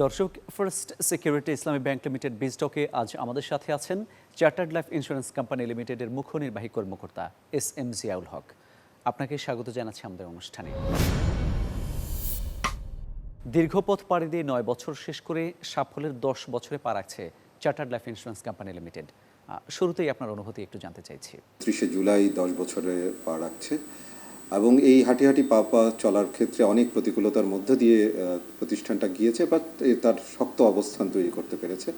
দর্শক first security Islami bank limited বিজটকে আজ আমাদের সাথে আছেন চার্টার্ড লাইফ ইন্স্যুরেন্স কোম্পানি লিমিটেডের মুখ্য নির্বাহী কর্মকর্তা এস এম জিয়াউল হক। আপনাকে স্বাগত জানাচ্ছি আমাদের অনুষ্ঠানে। দীর্ঘ পথ পাড়ি দিয়ে নয় বছর শেষ করে সাফল্যের দশ বছরে পা রাখছে chartered life insurance company limited শুরুতেই আপনার অনুভূতি একটু জানতে চাইছি। ত্রিশে জুলাই দশ বছরে পা রাখছে। এবং এই হাঁটি হাঁটি পা পা চলার ক্ষেত্রে অনেক প্রতিকূলতার মধ্য দিয়ে প্রতিষ্ঠানটা গিয়েছে বাট তার শক্ত অবস্থান তৈরি করতে পেরেছে।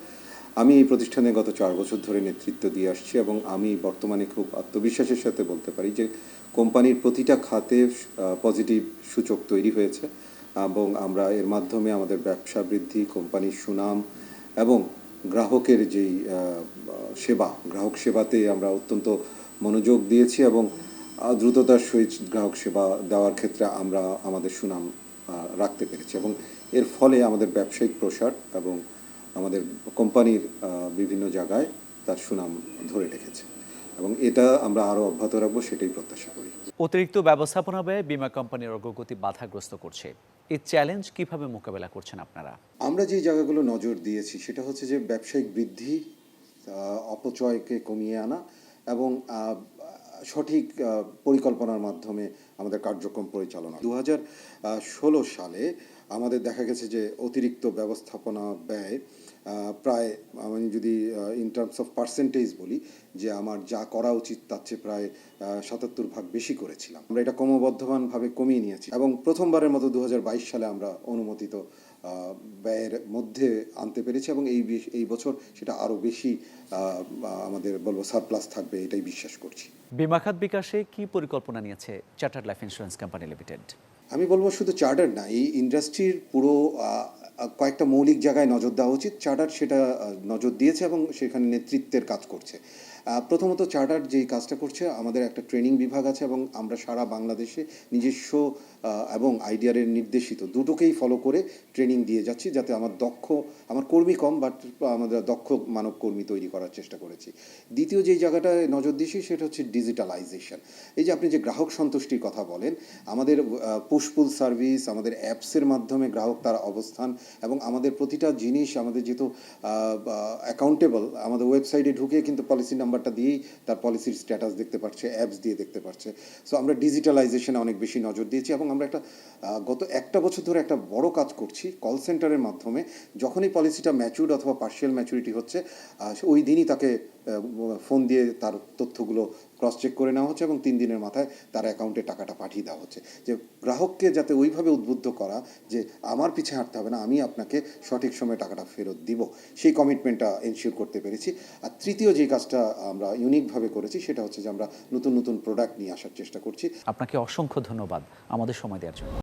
আমি এই প্রতিষ্ঠানে গত চার বছর ধরে নেতৃত্ব দিয়ে আসছি এবং আমি বর্তমানে খুব আত্মবিশ্বাসের সাথে বলতে পারি যে, কোম্পানির প্রতিটা খাতে পজিটিভ সূচক তৈরি হয়েছে এবং আমরা এর মাধ্যমে আমাদের ব্যবসা বৃদ্ধি, কোম্পানির সুনাম এবং গ্রাহকের যেই সেবা, গ্রাহক সেবাতে আমরা অত্যন্ত মনোযোগ দিয়েছি এবং দ্রুততার সহিত গ্রাহক সেবা দেওয়ার ক্ষেত্রে আমরা আমাদের সুনাম রাখতে পেরেছি এবং এর ফলে আমাদের ব্যবসায়িক প্রসার এবং আমাদের কোম্পানির বিভিন্ন জায়গায় তার সুনাম ধরে রেখেছে এবং এটা আমরা আরও অব্যাহত রাখব সেটাই প্রত্যাশা করি। অতিরিক্ত ব্যবস্থাপনা ব্যয় বিমা কোম্পানির অগ্রগতি বাধাগ্রস্ত করছে। এই চ্যালেঞ্জ কীভাবে মোকাবেলা করছেন আপনারা? আমরা যে জায়গাগুলো নজর দিয়েছি সেটা হচ্ছে যে ব্যবসায়িক বৃদ্ধি অপচয়কে কমিয়ে আনা এবং সঠিক পরিকল্পনার মাধ্যমে আমাদের কার্যক্রম পরিচালনা দু হাজার ষোলো সালে আমাদের দেখা গেছে যে অতিরিক্ত ব্যবস্থাপনা ব্যয় প্রায় আমি যদি ইন টার্মস অফ পার্সেন্টেজ বলি, যে আমার যা করা উচিত তার চেয়ে প্রায় সাতাত্তর ভাগ বেশি করেছিলাম। আমরা এটা ক্রমবর্ধমানভাবে কমিয়ে নিয়েছি এবং প্রথমবারের মতো দু হাজার বাইশ সালে আমরা অনুমোদিত ব্যয়ের মধ্যে আনতে পেরেছি এবং এই এই বছর সেটা আরও বেশি আমাদের বলব সারপ্লাস থাকবে এটাই বিশ্বাস করছি। বিমা খাত বিকাশে কি পরিকল্পনা নিয়েছে chartered life insurance company limited আমি বলব শুধু চার্টার না, এই ইন্ডাস্ট্রির পুরো কয়েকটা মৌলিক জায়গায় নজর দেওয়া উচিত। চার্টার সেটা নজর দিয়েছে এবং সেখানে নেতৃত্বের কাজ করছে। প্রথমত চার্টার যেই কাজটা করছে, আমাদের একটা ট্রেনিং বিভাগ আছে এবং আমরা সারা বাংলাদেশে নিজস্ব এবং আইডিয়ারের নির্দেশিত। দুটোকেই ফলো করে ট্রেনিং দিয়ে যাচ্ছি যাতে আমার দক্ষ, আমার কর্মী কম বাট আমাদের দক্ষ মানব কর্মী তৈরি করার চেষ্টা করেছি। দ্বিতীয় যেই জায়গাটায় নজর দিয়েছি সেটা হচ্ছে ডিজিটালাইজেশন এই যে আপনি যে গ্রাহক সন্তুষ্টির কথা বলেন, আমাদের পুষ্পুল সার্ভিস আমাদের অ্যাপসের মাধ্যমে গ্রাহক তার অবস্থান এবং আমাদের প্রতিটা জিনিস, আমাদের যেহেতু অ্যাকাউন্টেবল আমাদের ওয়েবসাইটে ঢুকে কিন্তু পলিসি নাম্বারটা দিয়েই তার পলিসির স্ট্যাটাস দেখতে পাচ্ছে অ্যাপস দিয়ে দেখতে পাচ্ছে সো আমরা ডিজিটালাইজেশনে অনেক বেশি নজর দিয়েছি এবং আমরা একটা গত একটা বছর ধরে একটা বড় কাজ করছি কল সেন্টারের মাধ্যমে। যখনই পলিসিটা ম্যাচিউড অথবা পার্শিয়াল ম্যাচুরিটি হচ্ছে ওই দিনই তাকে ফোন দিয়ে তার তথ্যগুলো ক্রস চেক করে নেওয়া হচ্ছে এবং তিন দিনের মাথায় তার অ্যাকাউন্টে টাকাটা পাঠিয়ে দেওয়া হচ্ছে। যে গ্রাহককে যাতে ওইভাবে উদ্বুদ্ধ করা যে আমার পিছে হাঁটতে হবে না, আমি আপনাকে সঠিক সময়ে টাকাটা ফেরত দিব। সেই কমিটমেন্টটা এনশিওর করতে পেরেছি। আর তৃতীয় যে কাজটা আমরা ইউনিকভাবে করেছি, সেটা হচ্ছে যে আমরা নতুন নতুন প্রোডাক্ট নিয়ে আসার চেষ্টা করছি। আপনাকে অসংখ্য ধন্যবাদ আমাদের সময় দেওয়ার জন্য।